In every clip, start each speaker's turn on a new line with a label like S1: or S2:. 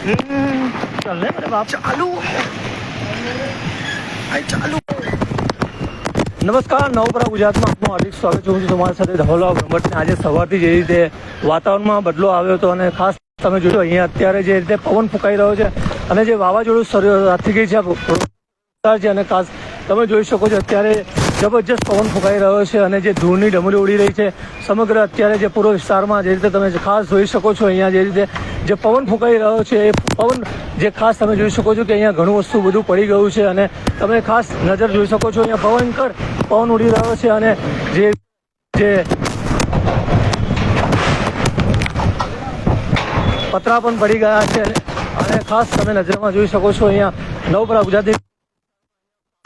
S1: ચાલ ને મારે બાપ ચાલુ ચાલુ નમસ્કાર નવપરા ગુજરાતમાં આપનું હાર્દિક સ્વાગત છું છું તમારી સાથે ધવલા બ્રહ્મટને આજે સવારથી જે રીતે વાતાવરણમાં બદલો આવ્યો હતો અને ખાસ તમે જોયું અહીંયા અત્યારે જે રીતે પવન ફૂંકાઈ રહ્યો છે અને જે વાવાઝોડું શરૂ થઈ ગઈ છે છે અને ખાસ તમે જોઈ શકો છો અત્યારે જબરજસ્ત પવન ફૂંકાઈ રહ્યો છે અને જે ધૂળની ડમરી ઉડી રહી છે, સમગ્ર અત્યારે જે પૂર્વ વિસ્તારમાં જે રીતે તમે ખાસ જોઈ શકો છો, અહીંયા જે રીતે જે પવન ફૂંકાઈ રહ્યો છે, એ પવન જે ખાસ તમે જોઈ શકો છો કે અહીંયા ઘણું વસ્તુ બધું પડી ગયું છે અને તમે ખાસ નજર જોઈ શકો છો, અહીંયા ભયંકર પવન ઉડી રહ્યો છે અને જે જે પતરા પણ પડી ગયા છે અને ખાસ તમે નજરમાં જોઈ શકો છો, અહીંયા નવપરા ગુજરાતી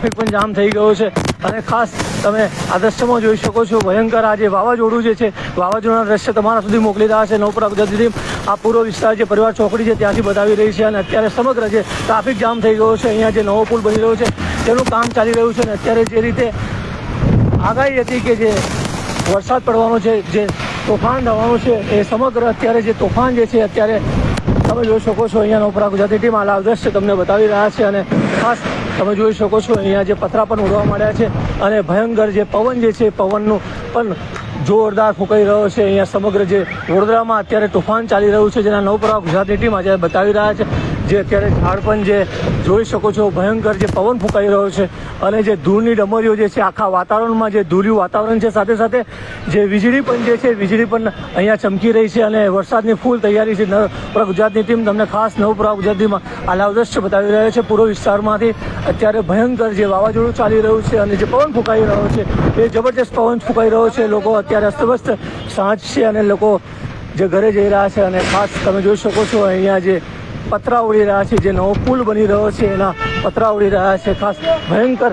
S1: ટ્રાફિક પણ જામ થઈ ગયો છે. અને ખાસ તમે આ દ્રશ્યમાં જોઈ શકો છો, ભયંકર આ જે વાવાઝોડું જે છે, વાવાઝોડાના દ્રશ્ય તમારા સુધી મોકલી રહ્યા છે. નવપરા ગુજરાતી ટીમ આ પૂર્વ વિસ્તાર જે પરિવાર ચોકડી છે ત્યાંથી બતાવી રહી છે અને અત્યારે સમગ્ર જે ટ્રાફિક જામ થઈ ગયો છે, અહીંયા જે નવો પુલ બની રહ્યો છે, તેનું કામ ચાલી રહ્યું છે અને અત્યારે જે રીતે આગાહી હતી કે જે વરસાદ પડવાનો છે, જે તોફાન થવાનું છે, એ સમગ્ર અત્યારે જે તોફાન જે છે, અત્યારે તમે જોઈ શકો છો અહીંયા નોપરા ગુજરાતી ટીમ આ લાઈવ દ્રશ્ય તમને બતાવી રહ્યા છે અને ખાસ તમે જોઈ શકો છો અહીંયા જે પતરા પણ ઉડવા માંડ્યા છે અને ભયંકર જે પવન જે છે પવનનું પણ જોરદાર ફૂંકાઈ રહ્યો છે. અહીંયા સમગ્ર જે વડોદરામાં અત્યારે તોફાન ચાલી રહ્યું છે જેના નવપરા ગુજરાતની ટીમ આજે બતાવી રહ્યા છે. જે અત્યારે ઝાડ પણ જે જોઈ શકો છો, ભયંકર જે પવન ફૂંકાઈ રહ્યો છે અને જે ધૂળની ડમરીઓ જે છે, આખા વાતાવરણમાં જે ધૂળિયું વાતાવરણ છે, સાથે સાથે જે વીજળી પણ જે છે, વીજળી પણ અહીંયા ચમકી રહી છે અને વરસાદની ફૂલ તૈયારી છે. નવપુરા ગુજરાતની ટીમ તમને ખાસ નવપુરા ગુજરાતીમાં આ લાવ દ્રશ્ય બતાવી રહ્યા છે. પૂર્વ વિસ્તારમાંથી અત્યારે ભયંકર જે વાવાઝોડું ચાલી રહ્યું છે અને જે પવન ફૂંકાઈ રહ્યો છે, એ જબરજસ્ત પવન ફૂંકાઈ રહ્યો છે. લોકો અત્યારે અસ્તવ્યસ્ત સાંજ છે અને લોકો જે ઘરે જઈ રહ્યા છે અને ખાસ તમે જોઈ શકો છો, અહીંયા જે પતરા ઉડી રહ્યા છે, જે નવો પુલ બની રહ્યો છે, એના પતરા ઉડી રહ્યા છે. ખાસ ભયંકર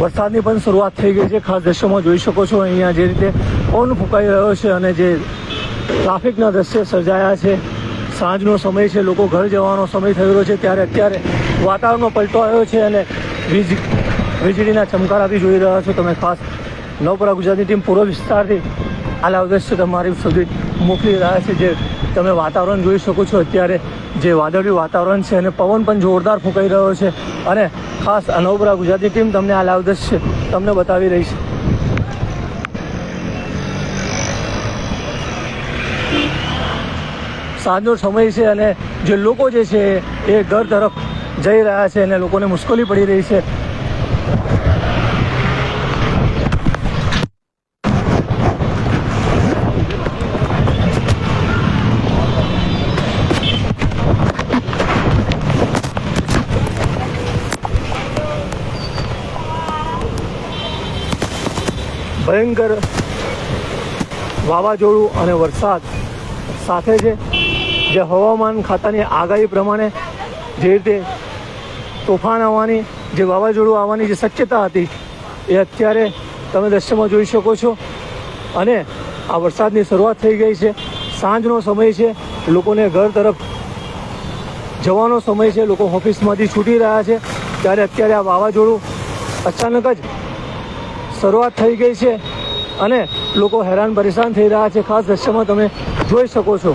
S1: વરસાદની પણ શરૂઆત થઈ ગઈ છે. ખાસ દ્રશ્યોમાં જોઈ શકો છો અહીંયા જે રીતે પવન ફૂંકાઈ રહ્યો છે અને જે ટ્રાફિકના દ્રશ્ય સર્જાયા છે. સાંજનો સમય છે, લોકો ઘર જવાનો સમય થઈ રહ્યો છે. ત્યારે અત્યારે વાતાવરણમાં પલટો આવ્યો છે અને વીજ વીજળીના ચમકારા બી જોઈ રહ્યા છો તમે. ખાસ નવપરા ગુજરાતની ટીમ પૂર્વ વિસ્તારથી આ લાવ દ્રશ્ય તમારી સુધી મોકલી રહ્યા છે. જે તમે વાતાવરણ જોઈ શકો છો અત્યારે જે વાદળિયું વાતાવરણ છે અને પવન પણ જોરદાર ફૂંકાઈ રહ્યો છે અને ખાસ અનોબરા ગુજરાતી ટીમ તમને આ લાવ છે. તમને બતાવી રહી છે. સાંજનો સમય છે અને જે લોકો જે છે એ ઘર તરફ જઈ રહ્યા છે અને લોકોને મુશ્કેલી પડી રહી છે. ભયંકર વાવાઝોડું અને વરસાદ સાથે છે. જે હવામાન ખાતાની આગાહી પ્રમાણે જે રીતે તોફાન આવવાની, જે વાવાઝોડું આવવાની જે શક્યતા હતી, એ અત્યારે તમે દ્રશ્યમાં જોઈ શકો છો. અને આ વરસાદની શરૂઆત થઈ ગઈ છે. સાંજનો સમય છે. લોકોને ઘર તરફ જવાનો સમય છે. લોકો ઓફિસમાંથી છૂટી રહ્યા છે. ત્યારે અત્યારે આ વાવાઝોડું અચાનક જ શરૂઆત થઈ ગઈ છે અને લોકો હેરાન પરેશાન થઈ રહ્યા છે. ખાસ દ્રશ્યમાં તમે જોઈ શકો છો.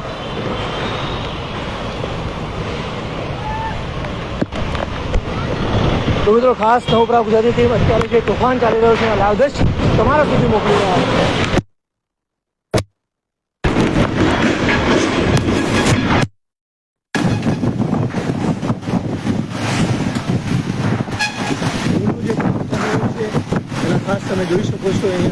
S1: તો મિત્રો, ખાસ નવપરા ગુજરાતી ટીમ અત્યારે જે તોફાન ચાલી રહ્યો છે લાવ દ્રશ્ય તમારા સુધી મોકલી રહ્યા છે. do isto postojenja